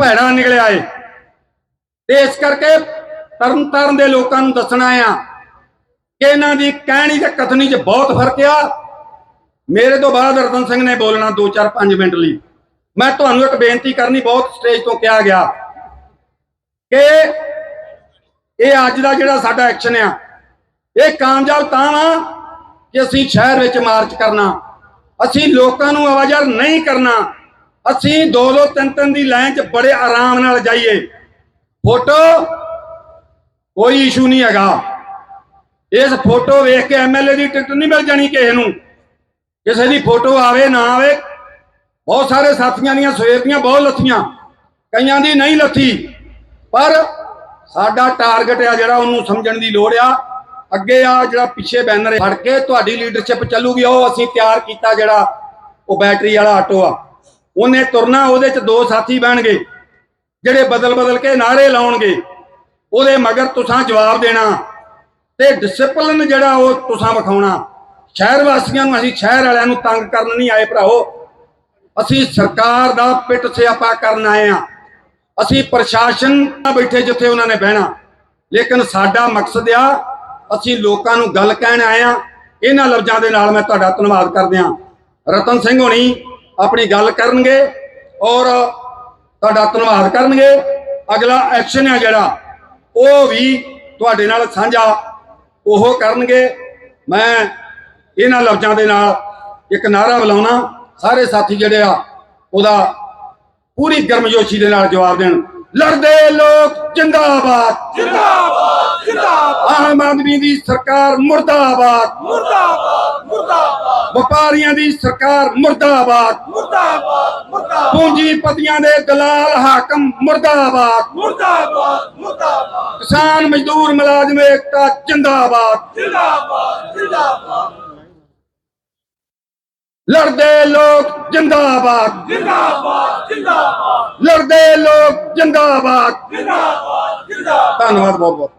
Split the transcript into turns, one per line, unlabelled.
ਭੈੜਾ ਨਿਕਲਿਆ ਏ ਤੇ ਇਸ ਕਰਕੇ ਤਰਨ ਤਾਰਨ ਦੇ ਲੋਕਾਂ ਨੂੰ ਦੱਸਣਾ ਆ ਕਿ ਇਹਨਾਂ ਦੀ ਕਹਿਣੀ ਤੇ ਕਥਨੀ 'ਚ ਬਹੁਤ ਫ਼ਰਕ ਆ। ਮੇਰੇ ਤੋਂ ਬਾਅਦ ਰਤਨ ਸਿੰਘ ਨੇ ਬੋਲਣਾ 2 4 5 ਮਿੰਟ ਲਈ। ਮੈਂ ਤੁਹਾਨੂੰ ਇੱਕ ਬੇਨਤੀ ਕਰਨੀ, ਬਹੁਤ ਸਟੇਜ ਤੋਂ ਕਿਹਾ ਗਿਆ ਕਿ ਇਹ ਅੱਜ ਦਾ ਜਿਹੜਾ ਸਾਡਾ ਐਕਸ਼ਨ ਆ, ਇਹ ਕਾਮਯਾਬ ਤਾਂ ਵਾ ਕਿ ਅਸੀਂ ਸ਼ਹਿਰ ਵਿੱਚ ਮਾਰਚ ਕਰਨਾ, ਅਸੀਂ ਲੋਕਾਂ ਨੂੰ ਆਵਾਜ਼ਾਰ ਨਹੀਂ ਕਰਨਾ। ਅਸੀਂ ਦੋ ਦੋ ਤਿੰਨ ਤਿੰਨ ਦੀ ਲਾਈਨ 'ਚ ਬੜੇ ਆਰਾਮ ਨਾਲ ਜਾਈਏ। ਫੋਟੋ ਕੋਈ ਇਸ਼ੂ ਨਹੀਂ ਹੈਗਾ। ਇਸ ਫੋਟੋ ਵੇਖ ਕੇ ਐਮਐਲਏ ਦੀ ਟਿਕਟ ਨਹੀਂ ਮਿਲ ਜਾਣੀ ਕਿਸੇ ਨੂੰ। ਕਿਸੇ ਦੀ ਫੋਟੋ ਆਵੇ, ਨਾ ਆਵੇ। ਬਹੁਤ ਸਾਰੇ ਸਾਥੀਆਂ ਦੀਆਂ ਸਵੇਰ ਦੀਆਂ ਬਹੁਤ ਲੱਥੀਆਂ। ਕਈਆਂ ਦੀ ਨਹੀਂ ਲੱਥੀ। ਪਰ ਸਾਡਾ ਟਾਰਗੇਟ ਆ ਜਿਹੜਾ ਉਹਨੂੰ ਸਮਝਣ ਦੀ ਲੋੜ ਆ। ਅੱਗੇ ਆ ਜਿਹੜਾ ਪਿੱਛੇ ਬੈਨਰ ਫੜ ਕੇ ਤੁਹਾਡੀ ਲੀਡਰਸ਼ਿਪ ਚੱਲੂਗੀ। ਉਹ ਅਸੀਂ ਤਿਆਰ ਕੀਤਾ ਜਿਹੜਾ ਉਹ ਬੈਟਰੀ ਵਾਲਾ ਆਟੋ ਆ। ਉਹਨੇ ਤੁਰਨਾ, ਉਹਦੇ ਚ ਦੋ ਸਾਥੀ ਬਹਿਣਗੇ, ਜਿਹੜੇ ਬਦਲ ਬਦਲ ਕੇ ਨਾਰੇ ਲਾਉਣਗੇ, ਉਹਦੇ ਮਗਰ ਤੁਸੀਂ ਜਵਾਬ ਦੇਣਾ ਤੇ ਡਿਸਪਲਿਨ ਜਿਹੜਾ ਉਹ ਤੁਸੀਂ ਵਿਖਾਉਣਾ। ਸ਼ਹਿਰ ਵਾਸੀਆਂ ਨੂੰ, ਅਸੀਂ ਸ਼ਹਿਰ ਵਾਲਿਆਂ ਨੂੰ ਤੰਗ ਕਰਨ ਨਹੀਂ ਆਏ ਭਰਾਓ ਅਸੀਂ ਸਰਕਾਰ ਦਾ ਪਿੱਟ ਸਿਆਪਾ ਕਰਨ ਆਏ ਆ ਅਸੀਂ ਪ੍ਰਸ਼ਾਸਨ ਬੈਠੇ ਜਿੱਥੇ ਉਹਨਾਂ ਨੇ ਬਹਿਣਾ। ਲੇਕਿਨ ਸਾਡਾ ਮਕਸਦ ਆ, ਅਸੀਂ ਲੋਕਾਂ ਨੂੰ ਗੱਲ ਕਹਿਣ ਆਏ ਆ ਇਹਨਾਂ ਲਫ਼ਜ਼ਾਂ ਦੇ ਨਾਲ ਮੈਂ ਤੁਹਾਡਾ ਧੰਨਵਾਦ ਕਰਦਿਆਂ ਰਤਨ ਸਿੰਘ ਹੋਣੀ ਆਪਣੀ ਗੱਲ ਕਰਨਗੇ ਔਰ ਤੁਹਾਡਾ ਧੰਨਵਾਦ ਕਰਨਗੇ। ਅਗਲਾ ਐਕਸ਼ਨ ਆ ਜਿਹੜਾ ਉਹ ਵੀ ਤੁਹਾਡੇ ਨਾਲ ਸਾਂਝਾ ਉਹ ਕਰਨਗੇ। ਮੈਂ ਇਹਨਾਂ ਲਫ਼ਜ਼ਾਂ ਦੇ ਨਾਲ ਇੱਕ ਨਾਰਾ ਬੁਲਾਉਣਾ। ਸਾਰੇ ਸਾਥੀ ਜਿਹੜੇ ਆ ਉਹਦਾ ਪੂਰੀ ਗਰਮਜੋਸ਼ੀ ਦੇ ਨਾਲ ਜਵਾਬ ਦੇਣ। ਲੜਦੇ ਲੋਕ ਜਿੰਦਾਬਾਦ।
ਜਿੰਦਾਬਾਦ ਜਿੰਦਾਬਾਦ।
ਆਮ ਆਦਮੀ ਦੀ ਸਰਕਾਰ
ਮੁਰਦਾਬਾਦ। ਮੁਰਦਾਬਾਦ।
ਵਪਾਰੀਆਂ ਦੀ ਸਰਕਾਰ ਮੁਰਦਾਬਾਦ।
ਮੁਰਦਾਬਾਦ ਮੁਰਦਾਬਾਦ।
ਪੂੰਜੀਪਤੀਆਂ ਦੇ ਦਲਾਲ ਹਾਕਮ ਮੁਰਦਾਬਾਦ।
ਮੁਰਦਾਬਾਦ ਮੁਰਦਾਬਾਦ।
ਕਿਸਾਨ ਮਜ਼ਦੂਰ ਮੁਲਾਜ਼ਮ ਏਕਤਾ ਜਿੰਦਾਬਾਦ।
ਜਿੰਦਾਬਾਦ ਜਿੰਦਾਬਾਦ।
ਲੜਦੇ ਲੋਕ ਜਿੰਦਾਬਾਦ।
ਜਿੰਦਾਬਾਦ ਜਿੰਦਾਬਾਦ।
ਲੜਦੇ ਲੋਕ ਜਿੰਦਾਬਾਦ।
ਜਿੰਦਾਬਾਦ ਜਿੰਦਾਬਾਦ।
ਧੰਨਵਾਦ ਬਹੁਤ ਬਹੁਤ